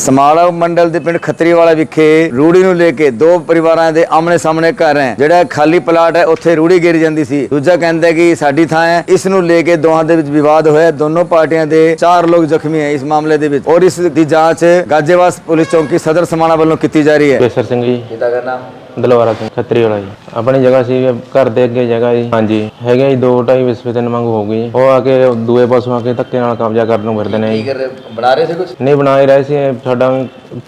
ਸਮਾਲਾ ਮੰਡਲ ਦੇ ਪਿੰਡ ਖੱਤਰੀਵਾਲਾ ਵਿਖੇ ਰੂੜੀ ਨੂੰ ਲੈ ਕੇ ਦੋ ਪਰਿਵਾਰਾਂ ਦੇ ਆਮਣੇ ਸਾਹਮਣੇ ਘਰ ਹੈ। ਜਿਹੜਾ ਖਾਲੀ ਪਲਾਟ ਹੈ ਉੱਥੇ ਰੂੜੀ ਗਿਰ ਜਾਂਦੀ ਸੀ। ਦੂਜਾ ਕਹਿੰਦਾ ਕਿ ਸਾਡੀ ਥਾਂ ਹੈ। ਇਸ ਨੂੰ ਲੈ ਕੇ ਦੋਹਾਂ ਦੇ ਵਿੱਚ ਵਿਵਾਦ ਹੋਇਆ। ਦੋਨੋਂ ਪਾਰਟੀਆਂ ਦੇ ਚਾਰ ਲੋਕ ਜ਼ਖਮੀ ਹੈ ਇਸ ਮਾਮਲੇ ਦੇ ਵਿੱਚ। ਔਰ ਇਸ ਦੀ ਜਾਂਚ ਗਾਜੇਵਾਸ ਪੁਲਿਸ ਚੌਂਕੀ ਸਦਰ ਸਮਾਣਾ ਵੱਲੋਂ ਕੀਤੀ ਜਾ ਰਹੀ ਹੈ। ਕੇਸਰ ਸਿੰਘ ਜੀ। ਪਿਤਾ ਦਾ ਨਾਮ? ਦਲਵਾਰਾ ਸਿੰਘ ਖੱਤਰੀ ਵਾਲਾ ਜੀ। ਆਪਣੀ ਜਗ੍ਹਾ ਸੀ ਘਰ ਦੇ ਅੱਗੇ ਜਗ੍ਹਾ ਜੀ। ਹਾਂਜੀ। ਹੈਗੇ ਜੀ ਦੋ ਢਾਈ ਵਿਸਵੇ ਤਿੰਨ ਮੰਗ ਹੋ ਗਈ ਉਹ ਆ ਕੇ ਦੂਏ ਪਾਸੋਂ ਆ ਕੇ ਧੱਕੇ ਨਾਲ ਕਬਜ਼ਾ ਕਰਨ ਨੂੰ ਫਿਰਦੇ ਨੇ ਜੀ। ਕਰ ਬਣਾ ਰਹੇ ਸੀ ਕੁਝ ਨਹੀਂ ਬਣਾ ਹੀ ਰਹੇ ਸੀ ਸਾਡਾ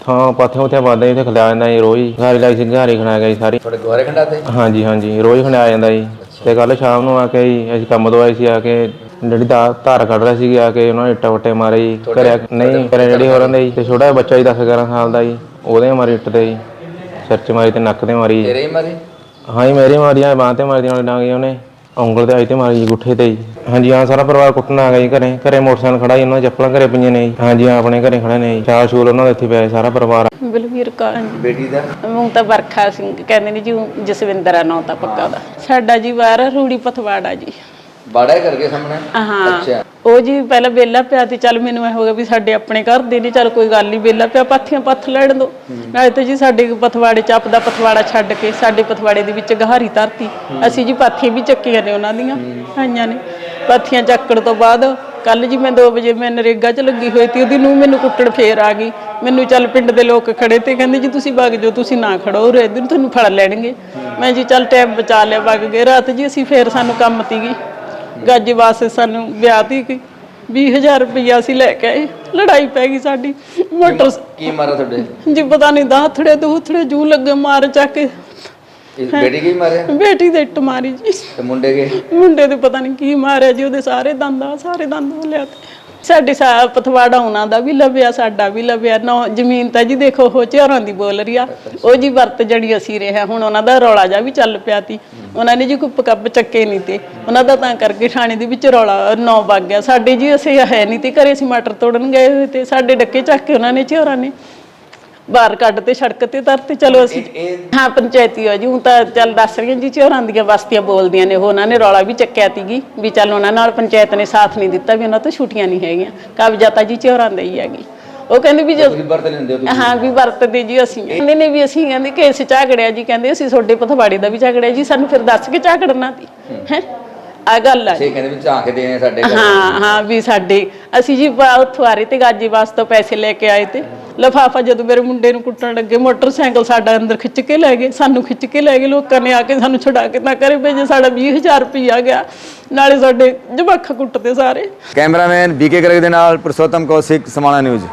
ਥਾਂ ਪਾਥੇ ਉਥੇ ਵਾਦਾ ਇੱਥੇ ਖਲਿਆ ਜਾਂਦਾ ਜੀ ਰੋਜ਼ ਹੀ। ਘਾਰੀ ਲਾਈ ਸੀ ਘਾਰੀ ਖਣਾ ਗਿਆ ਜੀ ਸਾਰੀ। ਤੁਹਾਡੇ ਗੁਆਰੇ ਖੰਡਾ ਤੇ? ਹਾਂਜੀ ਹਾਂਜੀ ਰੋਜ਼ ਖਣਿਆ ਜਾਂਦਾ ਜੀ। ਤੇ ਕੱਲ ਸ਼ਾਮ ਨੂੰ ਆ ਕੇ ਜੀ ਅਸੀਂ ਕੰਮ ਤੋਂ ਆਏ ਸੀ ਆ ਕੇ ਜਿਹੜੀ ਦਾ ਧਾਰ ਕੱਢ ਰਿਹਾ ਸੀ ਆ ਕੇ ਉਹਨਾਂ ਨੇ ਇੱਟਾਂ ਵੱਟੇ ਮਾਰੇ ਜੀ। ਕਰਿਆ ਨਹੀਂ ਕਰਿਆ ਜਿਹੜੀ ਹੋਰਾਂ ਦੇ ਜੀ ਤੇ ਛੋਟਾ ਜਿਹਾ ਬੱਚਾ ਜੀ 10 11 ਸਾਲ ਦਾ ਜੀ ਉਹਦੇ ਮਾਰੀ ਇੱਟ ਤੇ ਜੀ। ਸਿਰ 'ਚ ਮਾਰੀ ਤੇ ਨੱਕ ਤੇ ਮਾਰੀ ਜੀ। ਤੇਰੇ ਹੀ ਮਾਰੀ? ਹਾਂਜੀ ਮੇਰੇ ਮਾਰੀਆਂ ਬਾਂਹ ਤੇ ਮਾਰੀਆਂ ਨਾਲ ਡਾਂਗੇ ਉਹਨੇ। ਉਂਗਲ ਤੇ ਆਈ ਤੇ ਮਾਰੀ ਜੀ ਗੁੱਠੇ ਤੇ ਜੀ ਹਾਂਜੀ ਹਾਂ ਸਾਰਾ ਪਰਿਵਾਰ ਕੁੱਟਣ ਆ ਗਿਆ ਜੀ ਘਰੇ। ਘਰੇ ਮੋਟਰਸਾਈਕਲ ਖੜਾ ਜੀ ਉਹਨਾਂ ਦੀਆਂ ਚੱਪਲਾਂ ਘਰੇ ਪਈਆਂ ਨੇ ਜੀ। ਹਾਂਜੀ ਹਾਂ ਆਪਣੇ ਘਰੇ ਖੜੇ ਨੇ ਜੀ। ਚਾਰ ਸ਼ੂਲ ਉਹਨਾਂ ਦੇ ਇੱਥੇ ਪਿਆ ਜੀ, ਸਾਰਾ ਪਰਿਵਾਰ। ਬਲਵੀਰ ਕੌਰ। ਜੀ ਬੇਟੀ ਦਾ? ਮੂੰ ਤਾਂ ਵਰਖਾ ਸਿੰਘ ਕਹਿੰਦੇ ਨੇ ਜੀ ਊਂ ਜਸਵਿੰਦਰ ਆ ਨਾਂ ਤਾਂ ਪੱਕਾ ਦਾ ਸਾਡਾ ਜੀ ਵਾਰ ਰੂੜੀ ਪਥਵਾੜਾ ਜੀ। ਬਾੜਾ ਕਰਕੇ ਸਾਹਮਣੇ। ਹਾਂ। ਉਹ ਜੀ ਪਹਿਲਾਂ ਬੇਲਾ ਪਿਆ ਤੇ ਚੱਲ ਮੈਨੂੰ ਐ ਹੋ ਗਿਆ ਵੀ ਸਾਡੇ ਆਪਣੇ ਘਰ ਦੇ ਨੇ ਚੱਲ ਕੋਈ ਗੱਲ ਨਹੀਂ ਬੇਲਾ ਪਿਆ ਪਾਥੀਆਂ ਪੱਥ ਲੈਣ ਦੋ। ਨਾਲੇ ਤੇ ਜੀ ਸਾਡੇ ਪਥਵਾੜੇ ਚ ਆਪਦਾ ਪਥਵਾੜਾ ਛੱਡ ਕੇ ਸਾਡੇ ਪਥਵਾੜੇ ਦੇ ਵਿੱਚ ਗਹਾਰੀ ਧਰਤੀ। ਅਸੀਂ ਜੀ ਪਾਥੀਆਂ ਵੀ ਚੱਕੀਆਂ ਨੇ ਉਹਨਾਂ ਦੀਆਂ ਆਈਆਂ ਨੇ। ਪਾਥੀਆਂ ਚੱਕਣ ਤੋਂ ਬਾਅਦ ਕੱਲ ਜੀ ਮੈਂ 2 ਵਜੇ ਮੈਂ ਨਰੇਗਾ 'ਚ ਲੱਗੀ ਹੋਈ ਤੀ ਉਹਦੀ ਨੂੰ ਮੈਨੂੰ ਕੁੱਟਣ ਫੇਰ ਆ ਗਈ। ਮੈਨੂੰ ਚੱਲ ਪਿੰਡ ਦੇ ਲੋਕ ਖੜੇ ਤੇ ਕਹਿੰਦੇ ਜੀ ਤੁਸੀਂ ਵਗ ਜਾਓ ਤੁਸੀਂ ਨਾ ਖੜੋ ਉਰੇ ਇੱਧਰ ਤੁਹਾਨੂੰ ਫੜ ਲੈਣਗੇ। ਮੈਂ ਜੀ ਚੱਲ ਟਾਈਮ ਬਚਾ ਲਿਆ ਵਗ ਗਏ। ਰਾਤ ਜੀ ਅਸੀਂ ਫੇਰ ਸਾਨੂੰ ਕੰਮ ਤੀਗੀ ਗੱਜ ਵਾਸਤੇ ਸਾਨੂੰ ਵਿਆਹ ਤੀ ਗਈ 20000 ਰੁਪਇਆ ਅਸੀਂ ਲੈ ਕੇ ਆਏ। ਲੜਾਈ ਪੈ ਗਈ ਸਾਡੀ। ਮੋਟਰ ਕੀ ਮਾਰਾ ਤੁਹਾਡੇ? ਜੀ ਪਤਾ ਨਹੀਂ ਦਾਥੜੇ ਦੂਥੜੇ ਜੂ ਲੱਗੇ ਮਾਰ ਚੱਕ ਕੇ। ਇਸ ਬੇਟੀ ਕੀ ਮਾਰਿਆ? ਬੇਟੀ ਦੇ ਇੱਟ ਮਾਰੀ ਜੀ। ਤੇ ਮੁੰਡੇ ਕੇ ਮੁੰਡੇ ਦੇ ਪਤਾ ਨਹੀਂ ਕੀ ਮਾਰਿਆ ਜੀ ਉਹਦੇ ਸਾਰੇ ਦੰਦਾਂ ਸਾਰੇ ਦੰਦ ਲਿਆ ਤੇ। ਸਾਡੇ ਸਾ ਪਥਵਾੜਾ ਉਹਨਾਂ ਦਾ ਵੀ ਲੱਭਿਆ, ਸਾਡਾ ਵੀ ਲੱਭਿਆ। ਨੌ ਜ਼ਮੀਨ ਤਾਂ ਜੀ ਦੇਖੋ, ਉਹ ਝਾਰਾਂ ਦੀ ਬੋਲ ਰਹੀ ਆ। ਉਹ ਜੀ ਵਰਤ ਜਿਹੜੀ ਅਸੀਂ ਰਿਹਾ ਹੁਣ ਉਹਨਾਂ ਦਾ ਰੌਲਾ ਜਾ ਵੀ ਚੱਲ ਪਿਆ ਤੀ ਉਹਨਾਂ ਨੇ ਜੀ ਕੁੱਪ ਕੱਪ ਚੱਕੇ ਨਹੀਂ ਤੇ। ਉਹਨਾਂ ਦਾ ਤਾਂ ਕਰਕੇ ਥਾਣੇ ਦੇ ਵਿੱਚ ਰੌਲਾ ਨੌ ਵਗ ਗਿਆ। ਸਾਡੇ ਜੀ ਅਸੀਂ ਹੈ ਨਹੀਂ ਤੇ ਘਰੇ ਅਸੀਂ ਮਟਰ ਤੋੜਨ ਗਏ ਹੋਏ ਤੇ ਸਾਡੇ ਡੱਕੇ ਚੱਕ ਕੇ ਉਹਨਾਂ ਨੇ ਝਾਰਾਂ ਨੇ। ਬਾਹਰ ਕੱਢ ਤੇ ਸੜਕ ਤੇ ਤਰਤੇ ਚਲੋ ਅਸੀਂ ਹਾਂ ਪੰਚਾਇਤੀ ਹੋ ਜੀ ਹੁਣ ਤਾਂ ਚੱਲ ਦੱਸ ਰਹੀਆਂ ਜੀ ਝੋਰਾਂ ਦੀਆਂ ਬਸਤੀਆਂ ਬੋਲਦੀਆਂ ਨੇ ਉਹ ਉਹਨਾਂ ਨੇ ਰੌਲਾ ਵੀ ਚੱਕਿਆ ਤੀਗੀ ਵੀ ਚੱਲ ਉਹਨਾਂ ਨਾਲ ਪੰਚਾਇਤ ਨੇ ਸਾਥ ਨਹੀਂ ਦਿੱਤਾ ਵੀ ਉਹਨਾਂ ਤੋਂ ਛੁੱਟੀਆਂ ਨਹੀਂ ਹੈਗੀਆਂ ਕਬਜ਼ਾ ਤਾਂ ਜੀ ਝੋਰਾਂ ਦਾ ਹੀ ਹੈਗੀ ਉਹ ਕਹਿੰਦੇ ਵੀ ਜਦ ਵਰਤ ਲੈਂਦੇ ਹੋ ਹਾਂ ਵੀ ਵਰਤਦੇ ਜੀ ਅਸੀਂ। ਕਹਿੰਦੇ ਨੇ ਵੀ ਅਸੀਂ ਕਹਿੰਦੇ ਕੇਸ ਝਾਗੜਿਆ ਜੀ ਕਹਿੰਦੇ ਅਸੀਂ ਤੁਹਾਡੇ ਪਥਵਾੜੇ ਦਾ ਵੀ ਝਾਗੜਿਆ ਜੀ ਸਾਨੂੰ ਫਿਰ ਦੱਸ ਕੇ ਝਾਗੜਨਾ ਤੀ ਹੈ। ਆ ਗੱਲ ਆ ਜੀ। ਕਹਿੰਦੇ ਵੀ ਝਾਂਕ ਦੇ ਸਾਡੇ। ਹਾਂ ਹਾਂ ਵੀ ਸਾਡੇ ਅਸੀਂ ਜੀ ਉੱਥੋਂ ਆ ਰਹੇ ਤੇ ਗਾਜੀ ਵਾਸਤੇ ਪੈਸੇ ਲੈ ਕੇ ਆਏ ਤੇ। ਲਫਾਫਾ ਜਦੋਂ ਮੇਰੇ ਮੁੰਡੇ ਨੂੰ ਕੁੱਟਣ ਲੱਗੇ, ਮੋਟਰਸਾਈਕਲ ਸਾਡਾ ਅੰਦਰ ਖਿੱਚ ਕੇ ਲੈ ਗਏ, ਸਾਨੂੰ ਖਿੱਚ ਕੇ ਲੈ ਗਏ, ਲੋਕਾਂ ਨੇ ਆ ਕੇ ਸਾਨੂੰ ਛੁਡਾ ਕੇ ਤਾਂ ਕਰੇ ਭੇਜੇ, ਸਾਡਾ 20000 ਰੁਪਈਆ ਗਿਆ। ਨਾਲੇ ਸਾਡੇ ਜਵਾਖਾ ਕੁੱਟਦੇ ਸਾਰੇ। ਕੈਮਰਾਮੈਨ ਬੀਕੇ ਗਰਗ ਦੇ ਨਾਲ ਪੁਰਸ਼ੋਤਮ ਕੌਸ਼ਿਕ, ਸਮਾਣਾ ਨਿਊਜ਼।